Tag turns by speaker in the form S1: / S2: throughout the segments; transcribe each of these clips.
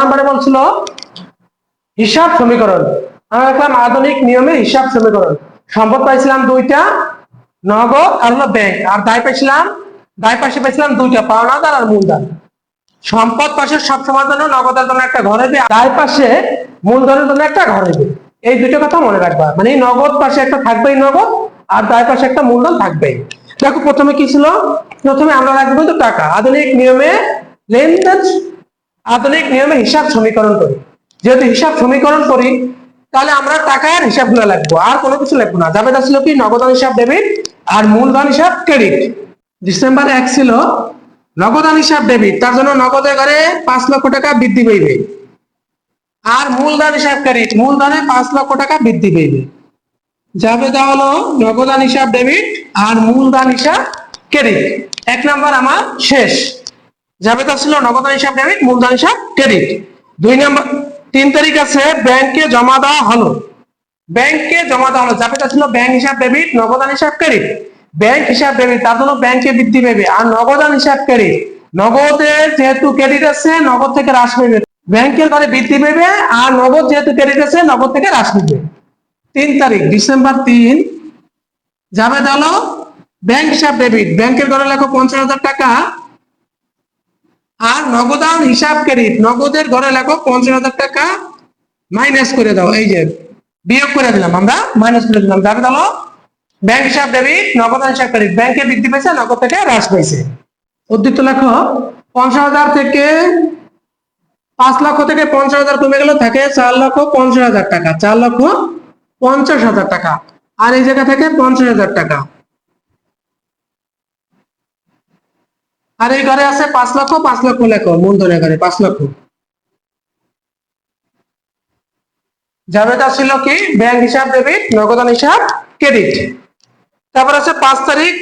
S1: নম্বরে বলছিল, হিসাব সমীকরণ। আমরা দেখলাম আধুনিক নিয়মে হিসাব সমীকরণ। সম্পদ পাইছিলাম দুইটা, নগদ আর হলো ব্যাংক আর দায় পাইছিলাম, দায় পাশে পাইছিলাম দুইটা, পাওনাদার আর মূলধন। সম্পদ পাশে সবসময় জন্য নগদের জন্য একটা ঘর হইবে দায় পাশে মূলধনের জন্য একটা ঘর হইবে এই দুটো কথা মনে রাখবা। মানে নগদ পাশে একটা থাকবেই নগদ, আর দায় পাশে একটা মূলধন থাকবেই। দেখো, প্রথমে কি ছিল? প্রথমে আমরা রাখব কিন্তু টাকা। আধুনিক নিয়মে লেনদেন আধুনিক নিয়মে হিসাব সমীকরণ করি। যেহেতু হিসাব সমীকরণ করি, তাহলে আমরা টাকার হিসাব হিসাবগুলো লাগবো, আর কোনো কিছু লাগবো না। যাবে ছিল কি? নগদান হিসাব ডেবিট আর মূলধন হিসাব ক্রেডিট ডিসেম্বর এক ছিল নগদান হিসাব ডেবিট তার জন্য নগদে ঘরে পাঁচ লক্ষ টাকা বৃদ্ধি পাইবে। আর মূলধন হিসাব ক্রেডিট মূলধনে পাঁচ লক্ষ টাকা বৃদ্ধি পাইবে। যাবে তা হলো নগদান হিসাব ডেবিট আর মূলধন হিসাব ক্রেডিট এক নম্বর আমার শেষ। যাবে তা ছিল নগদান হিসাব ডেবিট মূলধন হিসাব ক্রেডিট দুই নম্বর, তিন তারিখ আছে, ব্যাংকে জমা দেওয়া হলো। ব্যাংকে জমা দেওয়া হলো যাবে তা ছিল, ব্যাংক হিসাব ডেবিট নগদান হিসাব ক্রেডিট ব্যাংক হিসাব ডেবিট তার জন্য ব্যাংকে বৃদ্ধি পাবে। আর নগদান হিসাব ক্রেডিট নগদের যেহেতু ক্রেডিট আছে, নগদ থেকে হ্রাস পাবে ব্যাংকের ঘরে বৃদ্ধি পাবে আর নগদ যেহেতু ক্রেডিট আছে, নগদ থেকে হ্রাস পাবে তিন তারিখ, ডিসেম্বর তিন যাবে হলো, ব্যাংক হিসাব ডেবিট ব্যাংকের ঘরে লেখো পঞ্চাশ হাজার টাকা আর নগদান হিসাব ক্রেডিট নগদের ঘরে লেখো পঞ্চাশ হাজার টাকা মাইনাস করে দাও, এই যে বিয়োগ করে দিলাম আমরা মাইনাস করে দিলাম। যাবে হলো ব্যাংক হিসাব ডেবিট নগদান হিসাব ক্রেডিট ব্যাংকে বৃদ্ধি পেয়েছে, নগদ থেকে হ্রাস পেয়েছে। উদ্দীপ্ত লেখো পঞ্চাশ হাজার থেকে পাঁচ লক্ষ থেকে পঞ্চাশ হাজার কমে গেল থাকে চার লক্ষ পঞ্চাশ হাজার টাকা, চার লক্ষ পঞ্চাশ হাজার টাকা। আর এই জায়গা থেকে পঞ্চাশ হাজার টাকা। আর এই ঘরে আছে পাঁচ লক্ষ পাঁচ লক্ষ লেখো মূলধনের ঘরে, পাঁচ লক্ষ। যাবেটা ছিল কি? ব্যাংক হিসাব ডেবিট নগদান হিসাব ক্রেডিট তারপর আছে পাঁচ তারিখ,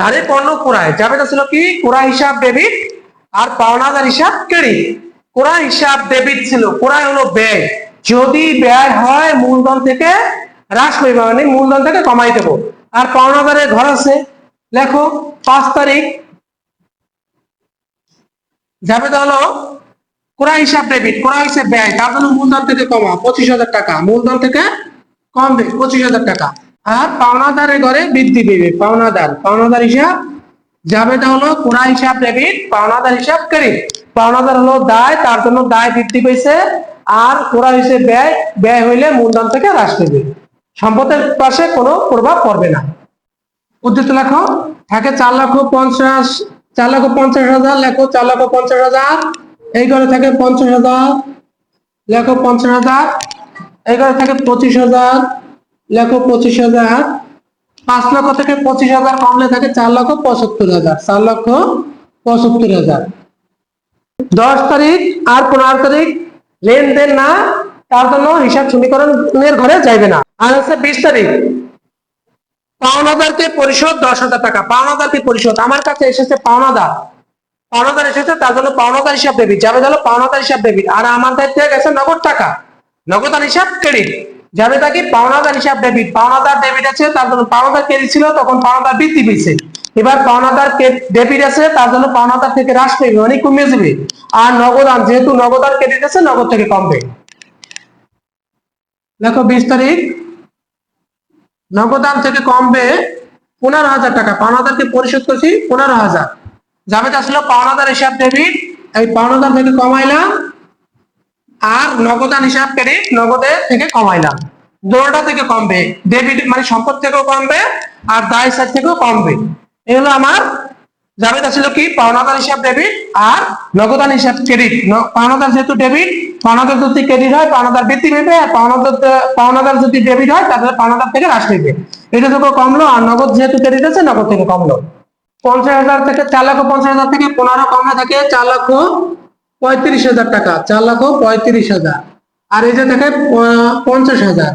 S1: ধারে পণ্য কুড়ায়। যাবেটা ছিল কি? কুড়া হিসাব ডেবিট আর পাওনাদার হিসাব ক্রেডিট কুড়া হিসাব ডেবিট ছিল। কুড়ায় হলো ব্যয়। যদি ব্যয় হয়, মূলধন থেকে হ্রাস পাইবে মানে মূলধন থেকে কমাই দেবো। আর পাওনাদারের ঘর আছে। লেখো, পাঁচ তারিখ যাবে হলো? কোরা হিসাব ডেবিট কোরা হিসাব ব্যয়, তার জন্য মূলধন থেকে কমা পঁচিশ হাজার টাকা। মূলধন থেকে কমবে পঁচিশ হাজার টাকা। আর পাওনাদারের ঘরে বৃদ্ধি পেবে। পাওনাদার পাওনাদার হিসাব তা হলো কোরা হিসাব ডেবিট পাওনাদার হিসাব ক্রেডিট। পাওনাদার হলো দায়, তার জন্য দায় বৃদ্ধি পেয়েছে। আর কোরা হিসেবে ব্যয় ব্যয় হইলে মূলধন থেকে হ্রাস পেবে। সম্পদের পাশে কোনো প্রভাব পড়বে না। উদ্দেশ্য লেখো, থাকে চার লক্ষ পঞ্চাশ চার লক্ষ পঞ্চাশ হাজার, লেখো চার লক্ষ পঞ্চাশ হাজার। এই ঘরে থাকে পঞ্চাশ হাজার, লেখো পঞ্চাশ হাজার। এই ঘরে থাকে পঁচিশ হাজার, লেখো পঁচিশ হাজার। পাঁচ লক্ষ থেকে পঁচিশ হাজার কমলে থাকে চার লক্ষ পঁচাত্তর হাজার, চার লক্ষ পঁচাত্তর হাজার। দশ তারিখ আর পনেরো তারিখ লেনদেন না, তার জন্য হিসাব সমীকরণের ঘরে যাইবে না। আর হচ্ছে বিশ তারিখ। পাওনাদারকে পরিশোধ দশ হাজার টাকা, পাওনাদারকে পরিশোধ। আমার কাছে এসেছে পাওনাদার। পাওনাদার এসেছে, তার জন্য পাওনাদার হিসাব যাবে হলো পাওনাদার হিসাব আর গেছে নগদ টাকা। নগদান হিসাব ক্রেডিট যাবে পাওনাদার হিসাব পাওনাদার ডেবিট আছে, তার জন্য পাওনাদার ক্রেডিট ছিল তখন পাওনাদার বৃদ্ধি পেয়েছে। এবার পাওনাদার ডেবিট আছে, তার জন্য পাওনাদার থেকে হ্রাস পেয়ে অনেক কমে যাবে। আর নগদান যেহেতু নগদান ক্রেডিট আছে, নগদ থেকে কমবে। দেখো বিশ তারিখ নগদান থেকে কমবে পনেরো হাজার টাকা। পাওনাদারকে পরিশোধ করছি, পনেরো হাজার। যাবে আসলে পাওনাদার হিসাব ডেবিট এই পাওনাদার থেকে কমাইলাম আর নগদান হিসাব ক্রেডিট নগদে থেকে কমাইলাম। দোড়টা থেকে কমবে। ডেবিট মানে সম্পদ থেকেও কমবে আর দায় সাইড থেকেও কমবে। এগুলো আমার যাবে ছিল কি? পাওনাদার হিসাব ডেবিট আর নগদান হিসাব ক্রেডিট পাওনাদার যেহেতু ডেবিট পাওনাদার যদি ক্রেডিট হয়, পাওনাদার বৃদ্ধি পেবে আর পাওনাদার পাওনাদার যদি ডেবিট হয়, তাহলে পাওনাদার থেকে হ্রাস পেবে এটা থেকে কমলো আর নগদ যেহেতু ক্রেডিট আছে, নগদ থেকে কমলো। পঞ্চাশ হাজার থেকে চার লক্ষ পঞ্চাশ হাজার থেকে পনেরো কমে থাকে চার লক্ষ পঁয়ত্রিশ হাজার টাকা। চার লক্ষ পঁয়ত্রিশ হাজার। আর এই যে থাকে পঞ্চাশ হাজার।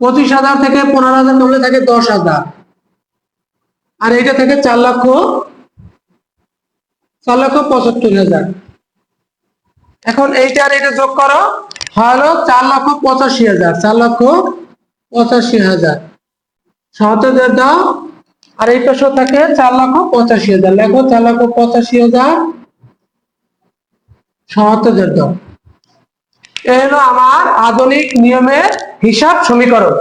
S1: পঁচিশ হাজার থেকে পনেরো হাজার কমলে থাকে দশ হাজার। আর এইটা থেকে চার লক্ষ চার লক্ষ পঁচাত্তর হাজার। এখন এইটা আর এটা যোগ করো, হলো চার লক্ষ পঁচাশি হাজার, চার লক্ষ পঁচাশি হাজার। সহজে দাও। আর এই পাশে থাকে চার লক্ষ পঁচাশি হাজার। লেখো চার লক্ষ পঁচাশি হাজার। সমাপ্ত জড়িত এ হলো আমার আধুনিক নিয়মের হিসাব সমীকরণ।